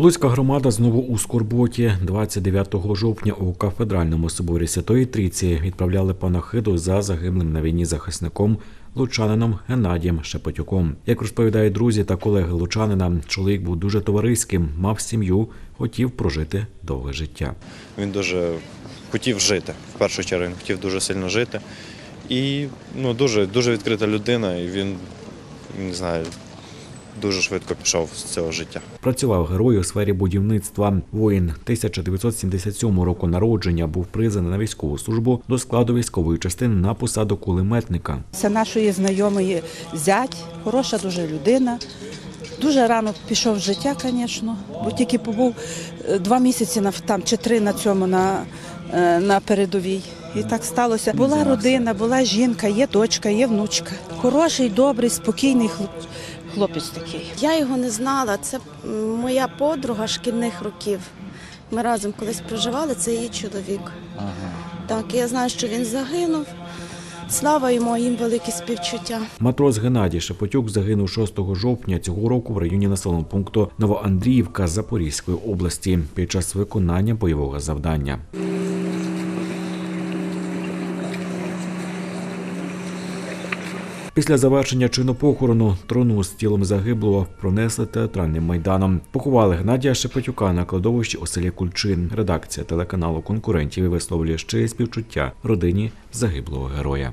Луцька громада знову у скорботі. 29 жовтня у кафедральному соборі Святої Трійці відправляли панахиду за загиблим на війні захисником лучанином Геннадієм Шепетюком. Як розповідають друзі та колеги лучанина, чоловік був дуже товариським, мав сім'ю, хотів прожити довге життя. Він дуже хотів жити. В першу чергу він хотів дуже сильно жити. І ну, дуже, дуже відкрита людина, і він не знаю, дуже швидко пішов з цього життя. Працював герой у сфері будівництва. Воїн 1977 року народження був призваний на військову службу до складу військової частини на посаду кулеметника. Це нашої знайомої зять, хороша дуже людина. Дуже рано пішов з життя, звісно, бо тільки побув е, два місяці на там чи три на цьому на, е, на передовій. І так сталося. Була родина, була жінка, є дочка, є внучка. Хороший, добрий, спокійний хлоп- хлопець такий. Я його не знала. Це моя подруга шкільних років. Ми разом колись проживали, це її чоловік. Так, я знаю, що він загинув. Слава йому, їм велике співчуття. Матрос Геннадій Шепетюк загинув 6 жовтня цього року в районі населеного пункту Новоандріївка Запорізької області під час виконання бойового завдання. Після завершення чину похорону трону з тілом загиблого пронесли театральним майданом. Поховали Геннадія Шепетюка на кладовищі у селі Кульчин. Редакція телеканалу конкурентів висловлює ще співчуття родині загиблого героя.